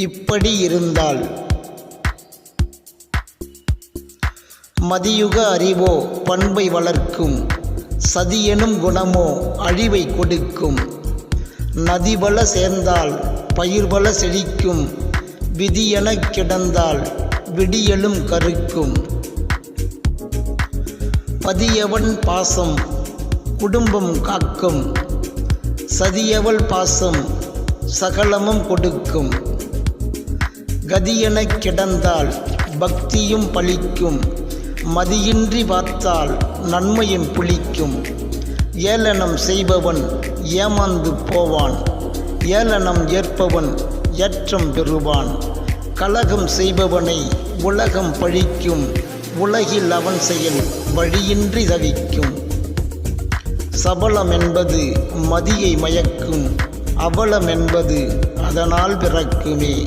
இப்படி இருந்தால். மதியுக அறிவோ பண்பை வளர்க்கும். சதியெனும் குணமோ அழிவை கொடுக்கும். நதிபல சேர்ந்தால் பயிர்பல செழிக்கும். விதியெனக் கிடந்தால் விடியலும் கருக்கும். பதியவன் பாசம் குடும்பம் காக்கும். சதியவள் பாசம் சகலமும் கொடுக்கும். கதியெனக் கிடந்தால் பக்தியும் பலிக்கும். மதியின்றி பார்த்தால் நன்மையும் புளிக்கும். ஏளனம் செய்பவன் ஏமாந்து போவான். ஏளனம் ஏற்பவன் ஏற்றம் பெறுவான். கலகம் செய்பவனை உலகம் பழிக்கும். உலகில் அவன் செயல் வழியின்றி தவிக்கும். சபலம் என்பது மதியை மயக்கும். அவலம் என்பது அதனால் பிறக்குமே.